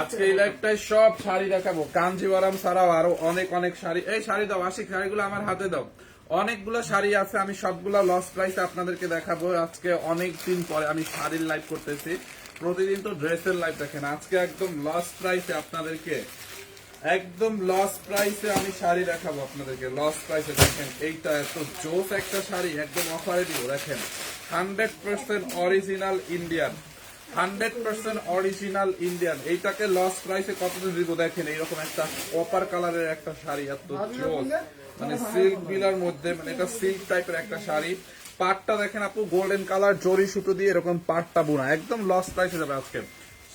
আজকে এই সব শাড়ি দেখাবো। কাঞ্জিবরম ছাড়াও আরও অনেক অনেক শাড়ি। এই শাড়ি দাও শাড়িগুলো আমার হাতে দাও। অনেকগুলো শাড়ি আছে, আমি সবগুলো লস আপনাদেরকে দেখাবো। আজকে অনেক দিন পরে আমি শাড়ির লাইভ করতেছি। প্রতিদিন তো ড্রেসের লাইভ দেখেন, আজকে একদম লস প্রাইসে আপনাদেরকে, একদম লস প্রাইসে আমি শাড়ি দেখাবো আপনাদেরকে। লস প্রাইসে দেখেন, এইটা এত জোস একটা শাড়ি, একদম অফারে দিব, দেখেন। হান্ড্রেড পার্সেন্ট অরিজিনাল ইন্ডিয়ান দেখেন একটা একটা শাড়ি মানে সিল্ক মধ্যে মানে এটা সিল্ক একটা শাড়ি। পাটটা দেখেন আপু গোল্ডেন কালার জরি সুতো দিয়ে এরকম পাটটা বোনা। একদম লস প্রাইসে যাবে আজকে।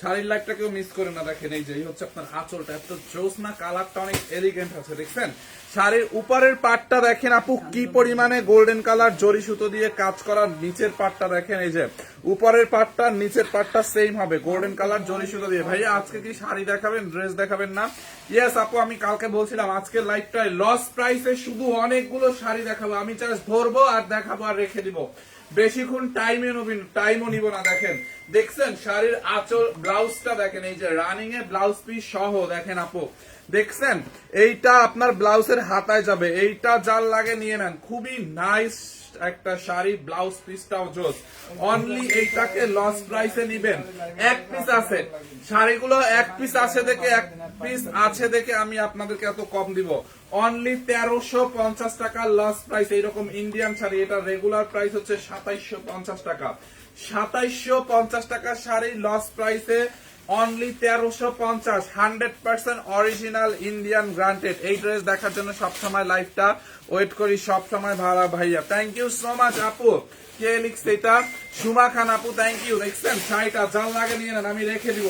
শাড়ির লাইটটা কেউ মিস করে না, দেখেন এই যে, এই হচ্ছে আপনার আঁচলটা, এত জোস না কালারটা অনেক এলিগেন্ট আছে, দেখছেন? শাড়ির উপরের পাটটা দেখেন আপু, কি পরিমাণে গোল্ডেন কালার জরি সুতো দিয়ে কাজ করা নিচের পাটটা দেখেন, এই যে, উপরের পাটটা, নিচের পাটটা সেম হবে গোল্ডেন কালার জরি সুতো দিয়ে। ভাইয়া, আজকে কি শাড়ি দেখাবেন ড্রেস দেখাবেন না? ইয়েস আপু, আমি কালকে বলছিলাম আজকে লাইফটাই লস প্রাইসে শুধু অনেকগুলো শাড়ি দেখাবো, আমি জাস্ট ধরবো আর দেখাবো আর রেখে দিব। বেশিক্ষণ টাইমে নবীন টাইমও নিব না, দেখেন। দেখছেন, শাড়ির আঁচল, ব্লাউজটা দেখেন, এই যে রানিং এ ব্লাউজ পিস সহ দেখেন আপু। দেখছেন? এইটা আপনার ব্লাউজের হাতায় যাবে। এইটা যার লাগে নিয়ে নেন। খুবই নাইস একটা শাড়ি ব্লাউজ পিসটাও জোস। অনলি এইটাকে লস প্রাইসে নিবেন। এক পিস আছে। শাড়িগুলো এক পিস আছে দেখে, এক পিস আছে দেখে আমি আপনাদেরকে এত কম দিব। অনলি তেরোশো পঞ্চাশ টাকা লস প্রাইস এইরকম ইন্ডিয়ান শাড়ি। এটা রেগুলার প্রাইস হচ্ছে সাতাইশো পঞ্চাশ টাকা। সাতাইশো পঞ্চাশ টাকা শাড়ি লস প্রাইসে অনলি তেরোশো পঞ্চাশ hundred percent original Indian guaranteed এই ড্রেস দেখার জন্য সবসময় লাইফটা ওয়েট করি, সবসময় ভাড়া ভাইয়া। থ্যাংক ইউ সো মাচ আপু। কে লিখছে এটা? সুমা খান আপু থ্যাংক ইউ দেখছেন? শাড়িটা জাল লাগে নিয়ে নেন, আমি রেখে দিব।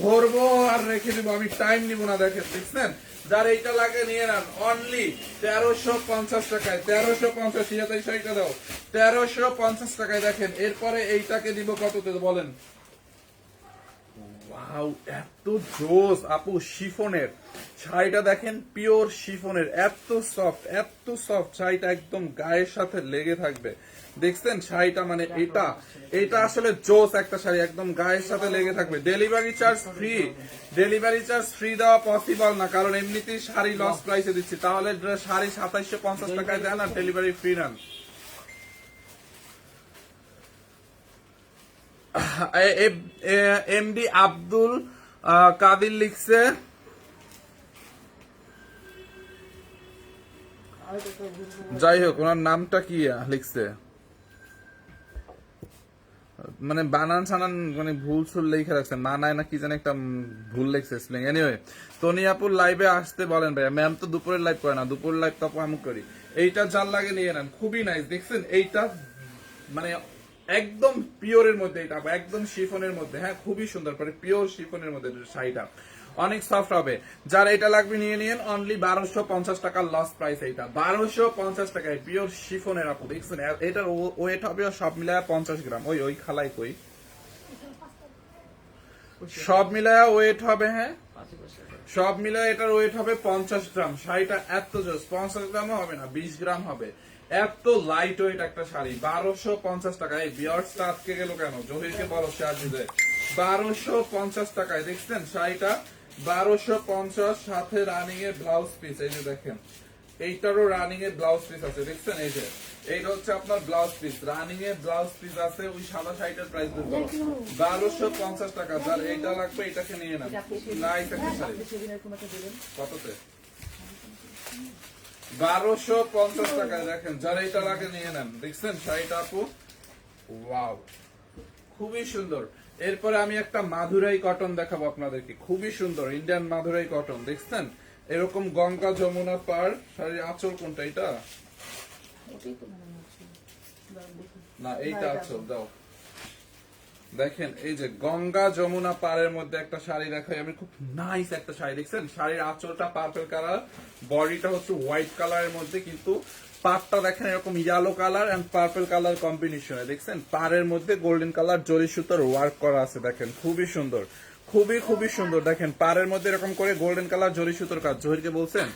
ধরবো আর রেখে দিব, আমি টাইম নিব না, দেখেন, দেখছেন? যার এইটা লাগে নিয়ে নেন অনলি তেরোশো পঞ্চাশ টাকায়, তেরোশো পঞ্চাশ, ইয়াতে শাড়িটা দাও। তেরোশো পঞ্চাশ টাকায় দেখেন, এরপরে এইটাকে দিব কততে, বলেন। ওয়াও, এত জোস আপু, শিফনের। শাড়িটা দেখেন পিওর শিফনের, এত সফট এত সফট শাড়িটা একদম গায়ের সাথে লেগে থাকবে। দেখছেন? শাড়িটা মানে এটা। এটা আসলে জোস একটা শাড়ি একদম গায়ের সাথে লেগে থাকবে। Delivery charge free delivery charge free দেওয়া পসিবল না কারণ এমনিতেই শাড়ি লস প্রাইসে দিচ্ছি। তাহলে শাড়ি সাতাইশো পঞ্চাশ টাকায় দেন আর ডেলিভারি ফ্রি নেন। এমডি আব্দুল কাদির লিখছে। যাই হোক ওনার নামটা কি লিখছে? মানে বানান সানান মানে ভুল সুল লিখে রাখছে মানায় না কি জানি একটা ভুল লিখছে স্পেলিং এনিওয়ে তনিয়াপুর লাইভে আসতে বলেন ভাইয়া। ম্যাম তো দুপুরের লাইভ করে না। দুপুরের লাইভ তো আমি করি। এইটা জাল লাগে নিয়ে নেন। খুবই নাইস দেখছেন? এইটা মানে একদম পিওরের মধ্যে এটা একদম শিফনের মধ্যে। হ্যাঁ খুবই সুন্দর। পরে পিওর শিফনের মধ্যে শাড়িটা। অনেক সফট হবে। যার এটা লাগবে নিয়ে নিন অনলি বারোশো পঞ্চাশ টাকার লস প্রাইস এইটা। বারোশো পঞ্চাশ টাকায় পিওর শিফনের আপু, দেখছেন? এটার ওয়েট হবে সব মিলায় পঞ্চাশ গ্রাম। ওই ওই খালাই কই? সব মিলায় ওয়েট হবে হ্যাঁ? সব মিলায় এটার ওয়েট হবে পঞ্চাশ গ্রাম। শাড়িটা এত জোস, পঞ্চাশ গ্রামও হবে না, বিশ গ্রাম হবে। এত লাইট ওয়েট একটা শাড়ি, বারোশো পঞ্চাশ টাকা এই বিয়ার্সটা আটকে গেল কেন? জহিরকে বলো, সে আসবে বারোশো পঞ্চাশ টাকায়, দেখছেন? শাড়িটা বারোশো পঞ্চাশ সাথে রানিং এর ব্লাউজ পিস এই যে দেখেন। এইটারও রানিং এর ব্লাউজ পিস আছে, দেখছেন? এই যে, এইটা হচ্ছে আপনার ব্লাউজ পিস রানিং এর ব্লাউজ পিস আছে, ওই সাদা শাড়িটার প্রাইস টাকা, যার এইটা লাগবে, এটাকে নিয়ে নেন। নাইস একটা শাড়ি। কততে? বারোশো পঞ্চাশ টাকায়, দেখেন, যার এইটা লাগে নিয়ে নেন। দেখছেন? শাড়িটা আপু? ওয়াও খুবই সুন্দর। এরপরে আমি একটা মাধুরাই কটন দেখাবো আপনাদেরকে। খুবই সুন্দর ইন্ডিয়ান মাধুরাই কটন দেখছেন? এরকম গঙ্গা যমুনা পার শাড়ির আঁচল কোনটা এটা? না এইটা আঁচল দাও। দেখেন এই যে গঙ্গা যমুনা পাড়ের মধ্যে একটা শাড়ি দেখাই আমি খুব নাইস একটা শাড়ি দেখছেন? শাড়ির আঁচলটা পার্পল কালার বডিটা হচ্ছে হোয়াইট কালারের মধ্যে কিন্তু পাটটা দেখেন এরকম yellow colour and purple colour কম্বিনেশনে দেখছেন? পাড়ের মধ্যে গোল্ডেন কালার জরি সুতোর ওয়ার্ক করা আছে, দেখেন। খুবই সুন্দর। খুবই খুবই সুন্দর। দেখেন, পাড়ের মধ্যে এরকম করে গোল্ডেন কালার জরি সুতোর কাজ। জহিরকে বলছেন,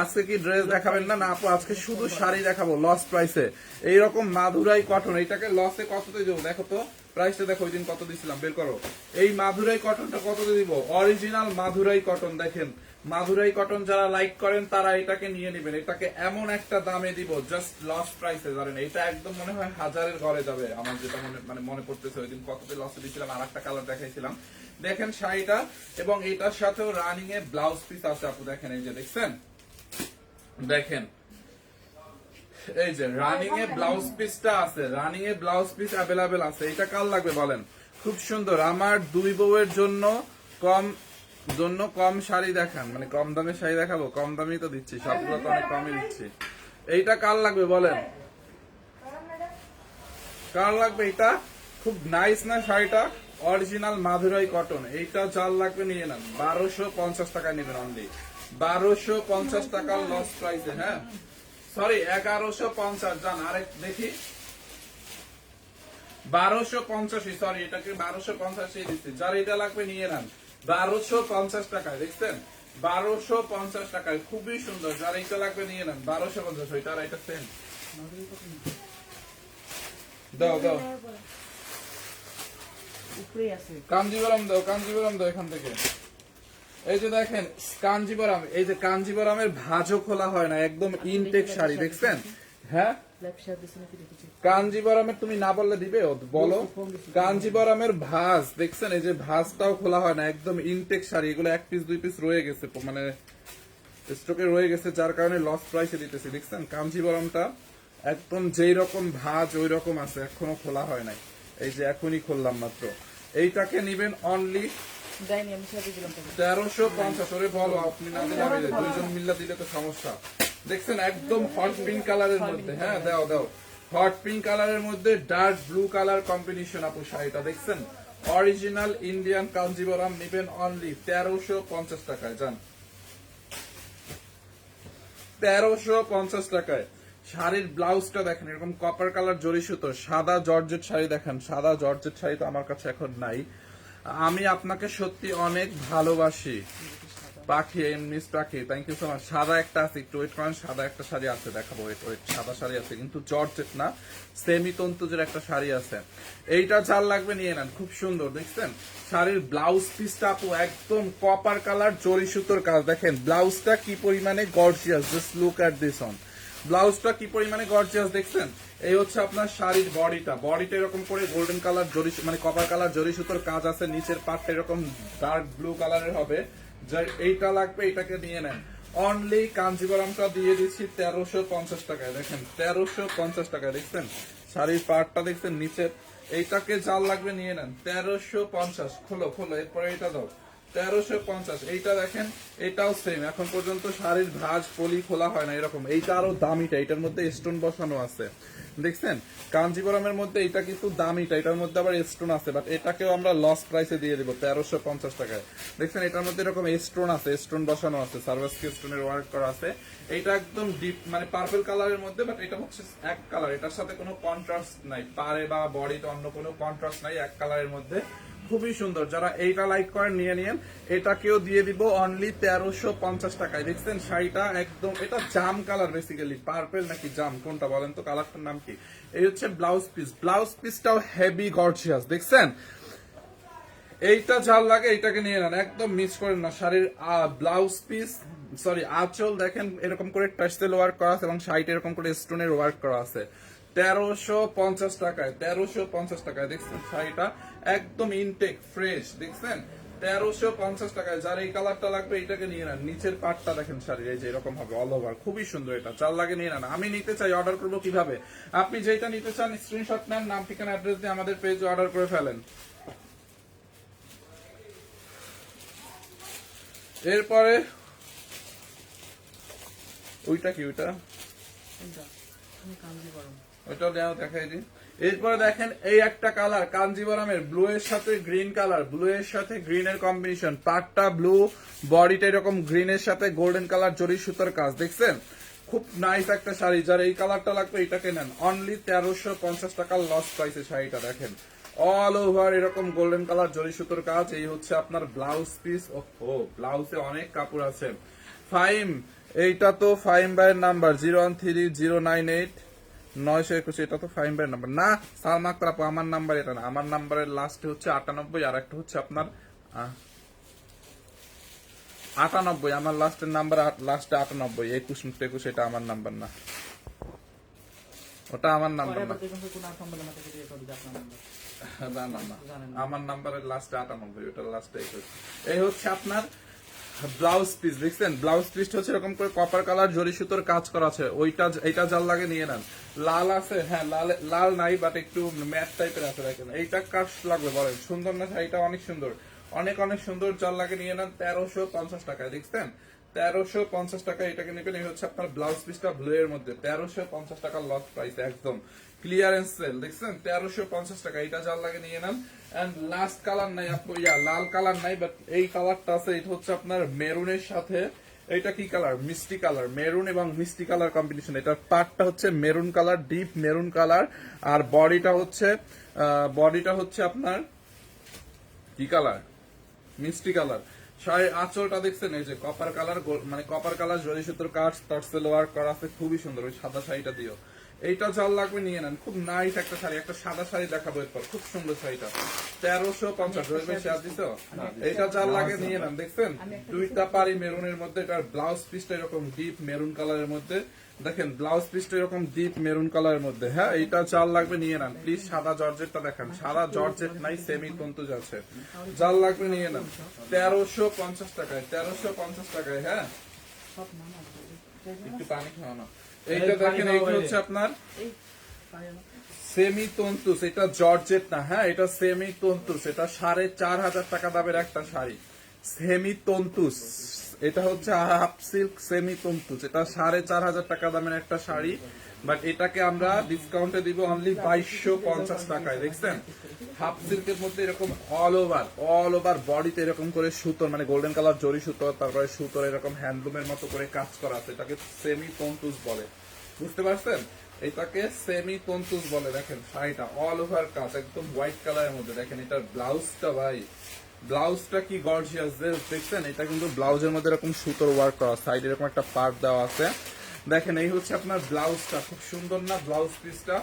আজকে কি ড্রেস দেখাবেন না? না, আপু, আজকে শুধু শাড়ি দেখাবো লস প্রাইসে এইরকম মাদুরাই কটন এটাকে লসে কততে দেবো? দেখো তো প্রাইসটা দেখো, ওই দিন কত দিছিলাম, বের করো। এই মাধুরাই কটনটা কত দিয়ে দিব? অরিজিনাল মাধুরাই কটন দেখেন। মাধুরাই কটন যারা লাইক করেন, তারা এটাকে নিয়ে নেবেন। এটাকে এমন একটা দামে দিব জাস্ট লস প্রাইসে জানেন? এটা একদম মনে হয় হাজারের ঘরে যাবে। আমার যেটা মনে মানে মনে পড়তেছে, ওই দিন কততে লসে দিয়েছিলাম আর একটা কালার দেখাইছিলাম। দেখেন শাড়িটা, এবং এটার সাথেও রানিং এ ব্লাউজ পিস আছে, আপু, দেখেন, এই যে, দেখছেন? দেখেন। এই যে রানিং এ ব্লাউজ পিসটা আছে রানিং এ ব্লাউজ পিস অ্যাভেলেবেল আছে। এটা কাল লাগবে, বলেন? খুব সুন্দর। আমার দুই বউয়ের জন্য কম জন্য কম শাড়ি দেখান মানে কম দামে শাড়ি দেখাবো, কম দামেই তো দিচ্ছি, সবগুলো তো অনেক কমই দিচ্ছি। এইটা কাল লাগবে বলেন? কার লাগবে এটা খুব নাইস না শাড়িটা? অরিজিনাল মাধুরাই কটন এইটা যার লাগবে নিয়ে নেন। বারোশো পঞ্চাশ টাকা নেবেন অনলি বারোশো পঞ্চাশ টাকার লস প্রাইসে হ্যাঁ? সরি এগারোশো পঞ্চাশ, জান, আরেক দেখি। বারোশো পঞ্চাশি সরি এটাকে বারোশো পঞ্চাশি দিচ্ছি। যার এটা লাগবে নিয়ে নেন। বারোশো পঞ্চাশ টাকায় দেখছেন? বারোশো পঞ্চাশ টাকায় খুবই সুন্দর। যার এইটা লাগবে নিয়ে নেন বারোশো পঞ্চাশ ওইটার এটা সেম। দাও দাও। কাঞ্জিবরম দাও কাঞ্জিবরম দাও এখান থেকে। এই যে দেখেন কাঞ্জিবরম এই যে কাঞ্জিবরমের ভাজও খোলা হয় না একদম ইনটেক শাড়ি দেখছেন? হ্যাঁ? কাঞ্জিবরমের তুমি না বললে দিবে বলো। কাঞ্জিবরমের ভাজ দেখছেন এই যে ভাজটাও খোলা হয় না একদম ইনটেক শাড়ি এগুলো এক পিস দুই পিস রয়ে গেছে মানে স্টকে রয়ে গেছে যার কারণে লস প্রাইসে দিতেছি দেখছেন? কাঞ্জিবরমটা একদম যেই রকম ভাজ ওই রকম আছে এখনও খোলা হয় নাই। এই যে এখনই খুললাম মাত্র। এইটাকে নিবেন অনলি তেরোশো পঞ্চাশ ওরে বলো আপনি না দিলে মিল্লা দিলে তো সমস্যা। দেখছেন একদম হট পিঙ্ক কালারের মধ্যে। হ্যাঁ দাও দাও। হট পিঙ্ক কালারের মধ্যে ডার্ক ব্লু কালার কম্বিনেশন আপু শাড়িটা। দেখছেন? অরিজিনাল ইন্ডিয়ান কাঞ্জিবরাম নিবেন অনলি তেরোশো পঞ্চাশ টাকায় যান তেরোশো পঞ্চাশ টাকায়। শাড়ির ব্লাউজটা দেখেন এরকম কপার কালার জরি সুতো সাদা জর্জেট শাড়ি দেখেন। সাদা জর্জেট শাড়ি তো আমার কাছে এখন নাই। আমি আপনাকে সত্যি অনেক ভালোবাসি। পাখি মিস পাখি থ্যাংক ইউ সো মাচ সাদা একটা আছে, একটু ওয়েট করেন, সাদা একটা শাড়ি আছে, দেখাবো ওয়েট ওয়েট সাদা শাড়ি আছে, কিন্তু জর্জেট না সেমি তন্তুজের একটা শাড়ি আছে। এইটা লাগবে নিয়ে নেন, খুব সুন্দর, দেখছেন? শাড়ির ব্লাউজ পিসটা আপু একদম কপার কালার জরি সুতোর কাজ। দেখেন ব্লাউজটা কি পরিমাণে gorgeous just look at this on ব্লাউজটা কি পরিমাণে গর্জিয়াস দেখছেন? এই হচ্ছে আপনার শাড়ির বডিটা বডিটা এরকম করে গোল্ডেন কালার জরি মানে কপার কালার জরি সুতোর কাজ আছে, নিচের পার্টটা এরকম ডার্ক ব্লু কালারের হবে। যার এইটা লাগবে, এটাকে নিয়ে নেন। অনলি কাঞ্জিবরমটা দিয়ে দিচ্ছি তেরোশো পঞ্চাশ টাকায়। দেখেন, তেরোশো পঞ্চাশ টাকায়, দেখছেন? শাড়ির পার্টটা দেখছেন, নিচের। এইটাকে জাল লাগবে নিয়ে নেন, তেরোশো পঞ্চাশ। খোলো খোলো, এরপরে এটা দাও। তেরোশো পঞ্চাশ, এইটা দেখেন, এটাও সেম এখন পর্যন্ত শাড়ির ভাঁজ, পলি খোলা হয় না এরকম। এইটা আরও দামিটা এটার মধ্যে স্টোন বসানো আছে। দেখছেন? কাঞ্জিবরমের মধ্যে এটা কিন্তু দামিটা এটার মধ্যে আবার স্টোন আছে বাট এটাকেও আমরা লস প্রাইসে দিয়ে দিব, তেরোশো পঞ্চাশ টাকায়। দেখছেন, এটার মধ্যে এরকম স্টোন আছে স্টোন বসানো আছে, সার্ভাসকে স্টোনের ওয়ার্ক করা আছে। এটা একদম ডিপ মানে পার্পল কালারের মধ্যে বাট এটা হচ্ছে এক কালার এটার সাথে কোনো কন্ট্রাস্ট নাই, পারে বা বডিতে অন্য কোনো কন্ট্রাস্ট নাই, এক কালারের মধ্যে। খুবই সুন্দর। যারা এইটা লাইক করেন, নিয়ে নিয়েন। এটাকেও দিয়ে দিব অনলি তেরোশো পঞ্চাশ টাকায়। দেখছেন শাড়িটা একদম, এটা জাম কালার বেসিক্যালি পার্পেল নাকি জাম? কোনটা বলেন তো? কালারটার নাম কি? এই হচ্ছে ব্লাউজ পিস ব্লাউজ পিসটাও হেভি গর্জিয়াস দেখছেন? এইটা যার লাগে এইটাকে নিয়ে নেন। একদম মিস করেন না। শাড়ির ব্লাউজ পিস সরি আঁচল দেখেন, এরকম করে টাইসেল ওয়ার্ক করা আছে এবং শাড়িটা এরকম করে স্টোনের ওয়ার্ক করা আছে। তেরোশো পঞ্চাশ টাকায়, তেরোশো পঞ্চাশ টাকায়। দেখছেন শাড়িটা একদম ইনটেক ফ্রেশ দেখছেন? তেরোশো পঞ্চাশ টাকায়। যার এই কালারটা লাগবে এইটাকে নিয়ে নেন। নিচের পাটটা দেখেন শাড়ির এই যে এরকম হবে অল ওভার খুবই সুন্দর এটা। চার লাগে নিয়ে নেন। আমি নিতে চাই অর্ডার করব কীভাবে? আপনি যেটা নিতে চান স্ক্রিনশট নেন নাম ঠিকানা অ্যাড্রেস দিয়ে আমাদের পেজে অর্ডার করে ফেলেন। এরপরে ওইটা কি ওইটা? দেওয়া দেখাই দিই। এরপরে দেখেন এই একটা কালার, কাঞ্জিবরমের ব্লু এর সাথে গ্রিন কালার ব্লু এর সাথে গ্রিন এর কম্বিনেশন পাটটা ব্লু বডিটা এরকম গ্রিন এর সাথে গোল্ডেন কালার জরি সুতার কাজ, দেখছেন? খুব নাইস একটা শাড়ি, যার এই কালারটা লাগবে এটাকে নেন। অনলি তেরোশো পঞ্চাশ টাকার লস প্রাইসে শাড়িটা, দেখেন। অল ওভার এরকম গোল্ডেন কালার জরি সুতোর কাজ, এই হচ্ছে আপনার ব্লাউজ পিস ও ব্লাউজে অনেক কাপড় আছে। ফাইম এইটা তো ফাইম বাইয়ের number zero one three zero nine eight নয়শো একুশ এটা তো ভাইয়ের নাম্বার না সালমা আক্তার আপু আমার নাম্বার এটা না। আমার নাম্বারের লাস্টে হচ্ছে আটানব্বই আর একটা হচ্ছে আপনার আটানব্বই। আমার লাস্টের নাম্বার লাস্টে আটানব্বই একুশ একুশ এটা আমার নাম্বার না। ওটা আমার নাম্বার না। না না। আমার নাম্বারের লাস্টে আটানব্বই ওটার লাস্টে একুশ। এই হচ্ছে আপনার ব্লাউজ পিস দেখছেন? ব্লাউজ পিসটা হচ্ছে এরকম করে কপার কালার জরি সুতোর কাজ করা আছে। ওইটা এইটা জাল লাগে নিয়ে নেন। লাল আছে হ্যাঁ লাল লাল নাই বাট একটু ম্যাট টাইপের আছে, দেখেন। এইটা কাজ লাগবে, বলেন। সুন্দর না এইটা অনেক সুন্দর। অনেক অনেক সুন্দর জাল লাগে নিয়ে নেন, তেরোশো পঞ্চাশ টাকায়, দেখছেন? তেরোশো পঞ্চাশ টাকা এটাকে নেবেন, এই হচ্ছে আপনার ব্লাউজ পিসটা ব্লু এর মধ্যে। তেরোশো পঞ্চাশ টাকা লস প্রাইস একদম। ক্লিয়ারেন্স সেল দেখছেন? তেরোশো পঞ্চাশ টাকা এটা যার লাগে নিয়ে নেন। এন্ড লাস্ট কালার নাই আপু, ইয়া, লাল কালার নাই বাট এই কালারটা আছে, এটা হচ্ছে আপনার মেরুনের সাথে। এটা কি কালার মিষ্টি কালার মেরুন এবং মিষ্টি কালার কম্বিনেশন এটার পার্টটা হচ্ছে maroon colour deep maroon colour আর বডিটা হচ্ছে বডিটা হচ্ছে আপনার কি কালার মিষ্টি কালার শাড়ির আঁচলটা দেখছেন? এই যে কপার কালার মানে কপার কালার জরি সুতোর কাজ টর্সেল ওয়ার্ক করা আছে খুবই সুন্দর, ওই সাদা শাড়িটা দিও এইটা জাল লাগবে, নিয়ে নেন। খুব নাইস একটা শাড়ি, একটা সাদা শাড়ি দেখাবো এরপর। খুব সুন্দর শাড়িটা। তেরোশো পঞ্চাশ দিছো? এইটা জাল লাগে, নিয়ে নেন, দেখছেন? দুইটা পারি মেরুনের মধ্যে, এটার ব্লাউজ পিসটা এরকম ডিপ মেরুন কালারের মধ্যে। দেখেন ব্লাউজ পিসটা এরকম ডিপ মেরুন কালারের মধ্যে। হ্যাঁ এইটা চাল লাগবে, নিয়ে নেন। প্লিজ সাদা জর্জেটটা দেখেন। সাদা জর্জেট নাই সেমি তন্তু যাচ্ছে। জাল লাগবে, নিয়ে নেন। তেরোশো পঞ্চাশ টাকায়, তেরোশো পঞ্চাশ টাকায় হ্যাঁ? আছে একটু পানি খাওয়ানো এইটা দেখেন এইটা হচ্ছে আপনার সেমি তন্তুস এটা জর্জেট না হ্যাঁ? এটা সেমি তন্তুস এটা সাড়ে চার হাজার টাকা দামের একটা শাড়ি। সেমি তন্তুস এটা হচ্ছে হাফ সিল্ক সেমি তন্তুস এটা সাড়ে চার হাজার টাকা দামের একটা শাড়ি। বাট এটাকে আমরা ডিসকাউন্টে দিব অনলি বাইশশো পঞ্চাশ টাকায়, দেখছেন? হাফ সিল্কের মধ্যে এরকম অল ওভার অল ওভার বডিতে এরকম করে সুতোর মানে গোল্ডেন কালার জরি সুতো, তারপরে সুতোর এরকম হ্যান্ডলুমের মতো করে কাজ করা আছে, এটাকে সেমি তন্তুস বলে। বুঝতে পারছেন? এটাকে সেমি তন্তুস বলে, দেখেন, শাড়িটা অল ওভার কাজ, একদম হোয়াইট কালারের মধ্যে। দেখেন, এটার ব্লাউজটা ভাই ব্লাউজটা কি গর্জিয়াস দেখছেন? এটা কিন্তু ব্লাউজের মধ্যে এরকম সুতোর ওয়ার্ক করা সাইডে এরকম একটা পার্ট দেওয়া আছে। দেখেন, এই হচ্ছে আপনার ব্লাউজটা, খুব সুন্দর না ব্লাউজ পিসটা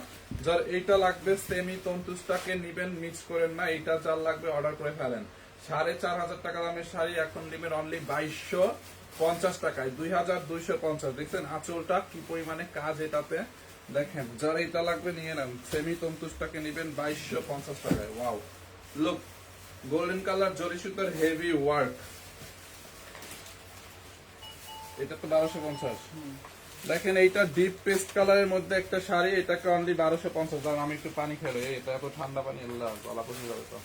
যার এইটা লাগবে সেমি তন্তুসটাকে নিবেন মিক্স করেন না, এইটা যার লাগবে অর্ডার করে ফেলেন। সাড়ে চার হাজার টাকা দামের শাড়ি এখন নেবেন অনলি বাইশশো পঞ্চাশ টাকায়, দুই হাজার দুইশো পঞ্চাশ। দেখছেন, আঁচলটা কি পরিমাণে কাজ এটাতে? দেখেন, যার এটা লাগবে নিয়ে নেন সেমি তন্তুসটাকে নিবেন বাইশশো পঞ্চাশ টাকায়। ওয়াও লুক গোল্ডেন কালার জরি সুতার হেভি ওয়ার্ক এটা তো বারোশো পঞ্চাশ। দেখেন এইটা ডিপ পেস্ট কালারের মধ্যে একটা শাড়ি এটাকে অনলি বারোশো পঞ্চাশ দাম। আমি একটু পানি খেলো এটা এত ঠান্ডা পানি আল্লাহ গলা পচে যাবে তো।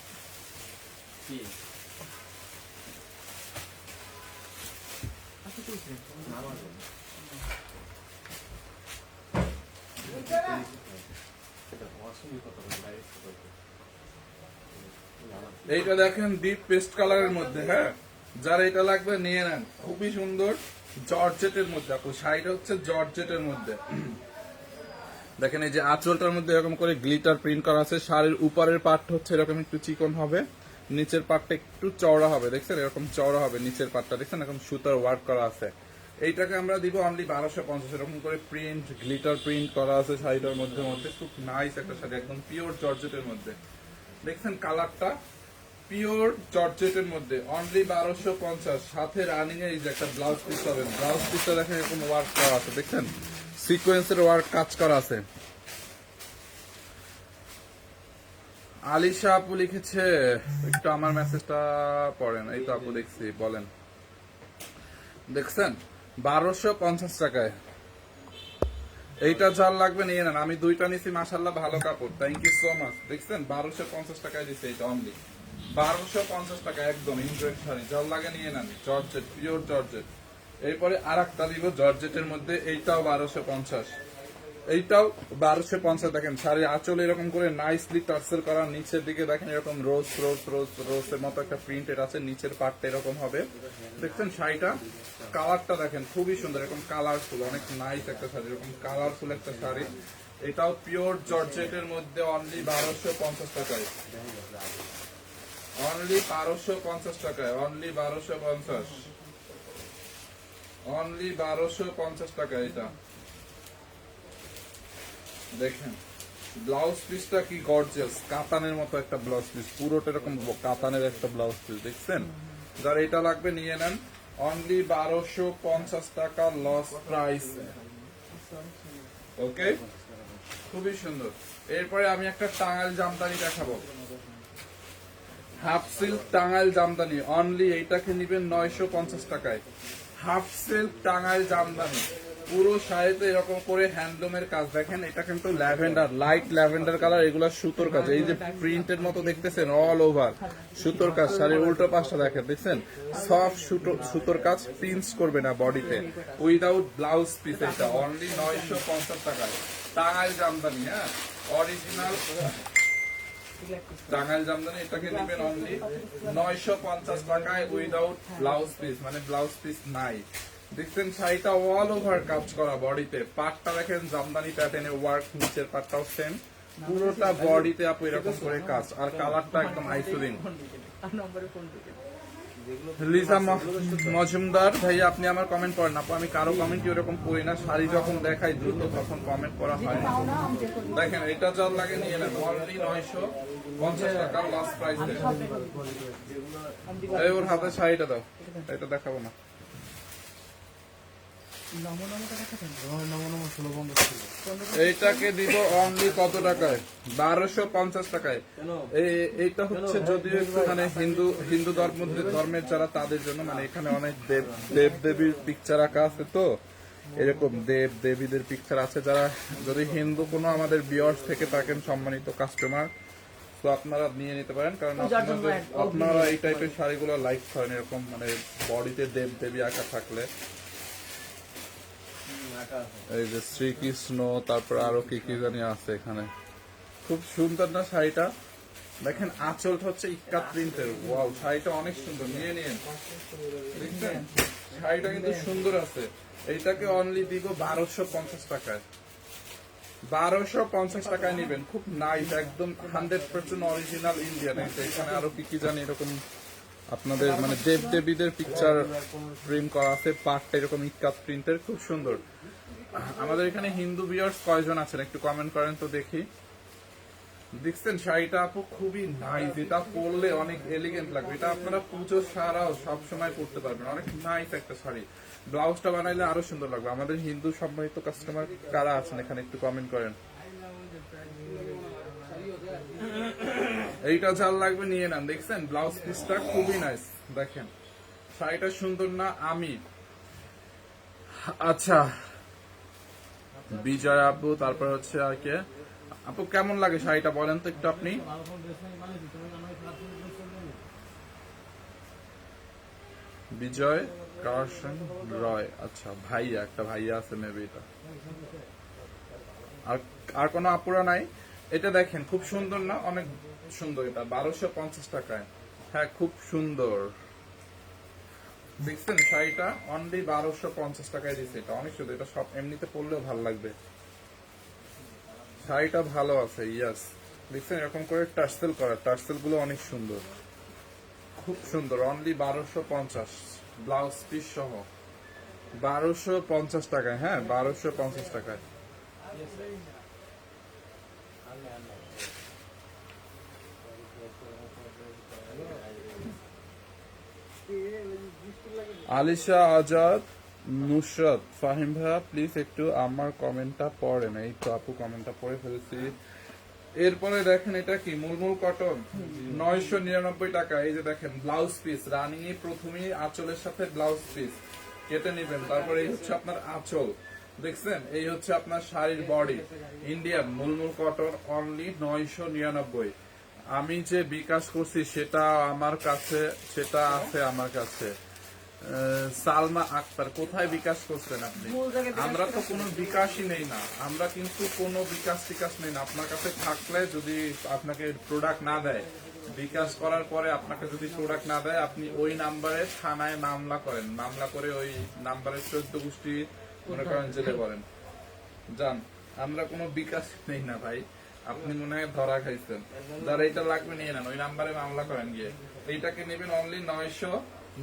এইটা দেখেন ডিপ পেস্ট কালারের মধ্যে হ্যাঁ? যার এটা লাগবে নিয়ে নেন। খুবই সুন্দর। জর্জেটের মধ্যে, আপু, শাড়িটা হচ্ছে জর্জেটের মধ্যে। দেখেন এই যে আঁচলটার মধ্যে এরকম করে গ্লিটার প্রিন্ট করা আছে। শাড়ির উপরের পার্ট হচ্ছে এরকম একটু চিকন হবে। নিচের পার্টটা একটু চওড়া হবে, দেখছেন? এরকম চওড়া হবে নিচের পার্টটা দেখছেন? এরকম সুতার ওয়ার্ক করা আছে। এইটাকে আমরা দিব অনলি বারোশো পঞ্চাশ। এরকম করে প্রিন্ট, গ্লিটার প্রিন্ট করা আছে শাড়িটার মধ্যে মধ্যে। খুব নাইস একটা শাড়ি, একদম পিওর জর্জেটের মধ্যে। দেখছেন? কালারটা পিওর জর্জেটের মধ্যে অনলি বারোশো পঞ্চাশ। সাথে রানিং এর একটা ব্লাউজ পিস পাবেন ব্লাউজ পিসটা দেখেন এরকম ওয়ার্ক করা আছে, দেখছেন? সিকোয়েন্সের ওয়ার্ক কাজ করা আছে। আলিশা আপু লিখেছে, একটু আমার মেসেজটা পড়েন। এই তো আপু দেখছি, বলেন। দেখছেন? বারোশো পঞ্চাশ টাকায়। এইটা যার লাগবে নিয়ে নেন। আমি দুইটা নিছি মাসাল্লাহ ভালো কাপড়। থ্যাংক ইউ সো মাচ দেখছেন? বারোশো পঞ্চাশ টাকায় দিচ্ছে এইটা অনলি বারোশো পঞ্চাশ টাকা একদম ইন্টারেস্ট শাড়ি যার লাগে নিয়ে নেন জর্জেট পিওর জর্জেট এরপরে আর একটা দিব জর্জেটের মধ্যে, এইটাও বারোশো পঞ্চাশ। এইটাও বারোশো পঞ্চাশ, দেখেন শাড়ির আঁচল এরকম করে নাইসলি টার্সেল করা, নিচের দিকে দেখেন এরকম রোজ রোজ রোজ রোজের মতো একটা প্রিন্টেড আছে, নিচের পার্টটা এরকম হবে। দেখছেন শাড়িটা? কালারটা দেখেন খুবই সুন্দর, এরকম কালারফুল অনেক নাইস একটা শাড়ি, এরকম কালারফুল একটা শাড়ি। এটাও পিওর জর্জেটের মধ্যে অনলি বারোশো পঞ্চাশ টাকায়। অনলি বারোশো পঞ্চাশ টাকায় অনলি বারোশো পঞ্চাশ। অনলি বারোশো পঞ্চাশ টাকা এটা। দেখেন ব্লাউজ পিসটা কি গর্জিয়াস কাতানের মতো একটা ব্লাউজ পিস পুরোটা এরকম কাতানের একটা ব্লাউজ পিস দেখছেন? যার এটা লাগবে নিয়ে নেন। অনলি বারোশো পঞ্চাশ টাকা লস প্রাইস ওকে খুবই সুন্দর। এরপরে আমি একটা টাঙ্গাইল জামদানি দেখাবো। Half silk Tangail Jamdani only এইটাকে নিবেন নয়শো পঞ্চাশ টাকায়। হাফ সিল্ক টাঙ্গাইল জামদানি, পুরো শাড়িতে এরকম করে হ্যান্ডলুমের কাজ। দেখেন, এটা কিন্তু ল্যাভেন্ডার লাইট ল্যাভেন্ডার কালার এগুলো সুতোর কাজ। এই যে প্রিন্টের মতো দেখতেছেন অল ওভার সুতোর কাজ। শাড়ির উল্টো পাশটা দেখেন, দেখছেন? সফট সুতো, সুতোর কাজ পিন্স করবে না বডিতে উইদাউট ব্লাউজ পিস এটা অনলি নয়শো পঞ্চাশ টাকায়। টাঙ্গাইল জামদানি হ্যাঁ? অরিজিনাল টাঙ্গাইল জামদানি, এটাকে নেবেন অনলি নয়শো পঞ্চাশ টাকায় উইদাউট ব্লাউজ পিস মানে ব্লাউজ পিস নাই। দেখছেন, শাড়িটা অল ওভার কাজ করা বডিতে পাটটা দেখেন, জামদানি প্যাটার্নে ওয়ার্ক নিচের পাটটাও সেম পুরোটা বডিতে আপু এরকম করে কাজ। আর কালারটা একদম আইসোলিন নম্বরে ফোন লিজা মজুমদার ভাই আপনি আমার কমেন্ট করেন আপু, আমি কারও কমেন্ট এরকম করি না। শাড়ি যখন দেখাই, দ্রুত তখন কমেন্ট করা হয় দেখেন, এটা যার লাগে নিয়ে নেন। অলরেডি নয়শো পঞ্চাশ টাকা লাস্ট প্রাইস ওর হাতে শাড়িটা দাও। এটা দেখাবো না নমো নমোটা দেখাচ্ছেন নমো নমো ষোলো বন্ধ ছিল এইটাকে দিব অনলি কত টাকায়? বারোশো পঞ্চাশ টাকায়। এইটা হচ্ছে যদিও একটু মানে হিন্দু হিন্দু ধর্ম ধর্মের যারা তাদের জন্য মানে এখানে অনেক দেব দেব দেবীর পিকচার আঁকা আছে তো। এরকম দেব দেবীদের পিকচার আছে যারা যদি হিন্দু কোনো আমাদের বিয়র্স থেকে থাকেন সম্মানিত কাস্টমার তো আপনারা নিয়ে নিতে পারেন কারণ আপনারা এই টাইপের শাড়িগুলো লাইক করেন এরকম মানে বডিতে দেব দেবী আঁকা থাকলে। এই যে শ্রীকৃষ্ণ, তারপর আরও কি কি জানি আছে এখানে। খুব সুন্দর না শাড়িটা? দেখেন, আঁচলটা হচ্ছে ইক্কা প্রিন্টের। ওয়াও, শাড়িটা অনেক সুন্দর। নিয়ে নিন দেখছেন শাড়িটা কিন্তু সুন্দর আছে। এইটাকে অনলি দিব বারোশো পঞ্চাশ টাকায়। বারোশো পঞ্চাশ টাকায় নিবেন। খুব নাইস একদম হান্ড্রেড পার্সেন্ট অরিজিনাল ইন্ডিয়ান এখানে আরও কি কি জানি এরকম আপনাদের মানে দেব দেবীদের পিকচার প্রিন্ট করা আছে। পাটটা এরকম ইক্কাত প্রিন্টের। খুব সুন্দর। আমাদের এখানে হিন্দু বিয়ার্স কয়জন আছেন? একটু কমেন্ট করেন তো দেখি। দেখছেন, শাড়িটা আপু খুবই নাইস এটা পরলে অনেক এলিগেন্ট লাগবে। এটা আপনারা পুজো সারাও সব সময় পরতে পারবেন। অনেক নাইস একটা শাড়ি। ব্লাউজটা বানাইলে আরও সুন্দর লাগবে। আমাদের হিন্দু সম্মানিত কাস্টমার কারা আছেন? এখানে একটু কমেন্ট করেন। এইটা যার লাগবে নিয়ে নেন। দেখছেন, ব্লাউজ পিসটা খুবই নাইস দেখেন, শাড়িটা সুন্দর না, আমি। আচ্ছা বিজয় আপু তারপর হচ্ছে আর কে? আপু, কেমন লাগে শাড়িটা বলেন তো একটু আপনি? বিজয় কার্শন রয়। আচ্ছা ভাইয়া, একটা ভাইয়া আছে মেবি এটা। আর আর কোনো আপুরা নাই? এটা দেখেন, খুব সুন্দর না? অনেক সুন্দর এটা। বারোশো পঞ্চাশ টাকায়। হ্যাঁ খুব সুন্দর। দেখছেন, শাড়িটা অনলি বারোশো পঞ্চাশ টাকায় দিচ্ছে এটা। অনেক সুন্দর। এটা সব এমনিতে পরলেও ভালো লাগবে। শাড়িটা ভালো আছে ইয়াস দেখছেন, এরকম করে টার্সেল করা। টার্সেলগুলো অনেক সুন্দর। খুব সুন্দর। অনলি বারোশো পঞ্চাশ। ব্লাউজ পিস সহ। বারোশো পঞ্চাশ টাকায় হ্যাঁ বারোশো পঞ্চাশ টাকায়। আলিশা, আজাদ, নুসরাত, ফাহিম ভাইয়া প্লিজ একটু আমার কমেন্টটা পড়েন। এই তো আপু কমেন্টটা পড়ে ফেলেছি। এরপরে দেখেন এটা কি? মুলমুল কটন, নয়শো নিরানব্বই টাকা। এই যে দেখেন ব্লাউজ পিস রানিং এ প্রথমেই আঁচলের সাথে ব্লাউজ পিস কেটে নেবেন। তারপরে এই হচ্ছে আপনার আঁচল। দেখছেন? এই হচ্ছে আপনার শাড়ির body Indian mulmul cotton only নয়শো নিরানব্বই। আমি যে বিকাশ করছি, সেটা আমার কাছে, সেটা আছে আমার কাছে। সালমা আক্তার কোথায় বিকাশ করছেন আপনি? আমরা তো কোনো বিকাশই নেই না। আমরা কিন্তু কোনো বিকাশ টিকাশ নেই না। আপনার কাছে থাকলে যদি আপনাকে প্রোডাক্ট না দেয় বিকাশ করার পরে আপনাকে যদি প্রোডাক্ট না দেয় আপনি ওই নাম্বারে থানায় মামলা করেন। মামলা করে ওই নাম্বারের চোদ্দ গোষ্ঠী মনে করেন জেলে বলেন যান আমরা কোনো বিকাশ নেই না ভাই। আপনি মনে হয় ধরা খাইছেন। যারা এটা লাগবে নিয়ে নেন। ওই নাম্বারে মামলা করেন গিয়ে। এইটাকে নেবেন অনলি নয়শো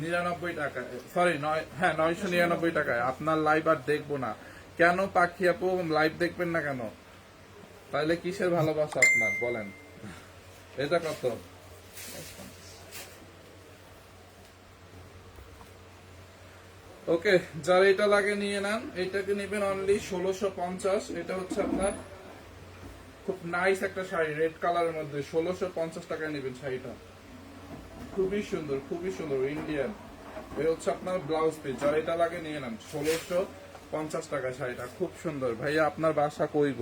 নিরানব্বই টাকা সরি নয় হ্যাঁ নয়শো নিরানব্বই টাকায়। আপনার লাইভ আর দেখব না। কেন পাখি আপু লাইভ দেখবেন না কেন? তাহলে কিসের ভালোবাসা আপনার? বলেন। এটা কত? ওকে, যারা এটা লাগে নিয়ে নেন। এটাকে নেবেন অনলি ষোলোশো পঞ্চাশ। এটা হচ্ছে আপনার খুব নাইস একটা শাড়ি রেড কালারের মধ্যে। ষোলোশো পঞ্চাশ টাকায় নেবেন শাড়িটা। খুবই সুন্দর খুবই সুন্দর ইন্ডিয়ান এই হচ্ছে আপনার ব্লাউজ পিস যার এটা লাগে নিয়ে নেন, ষোলোশো পঞ্চাশ টাকা শাড়িটা, খুব সুন্দর। ভাইয়া, আপনার বাসা কইব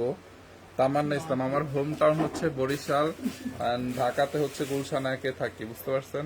তামান্না ইসলাম, আমার হোম টাউন হচ্ছে বরিশাল ঢাকাতে হচ্ছে গুলশান একে থাকি, বুঝতে পারছেন?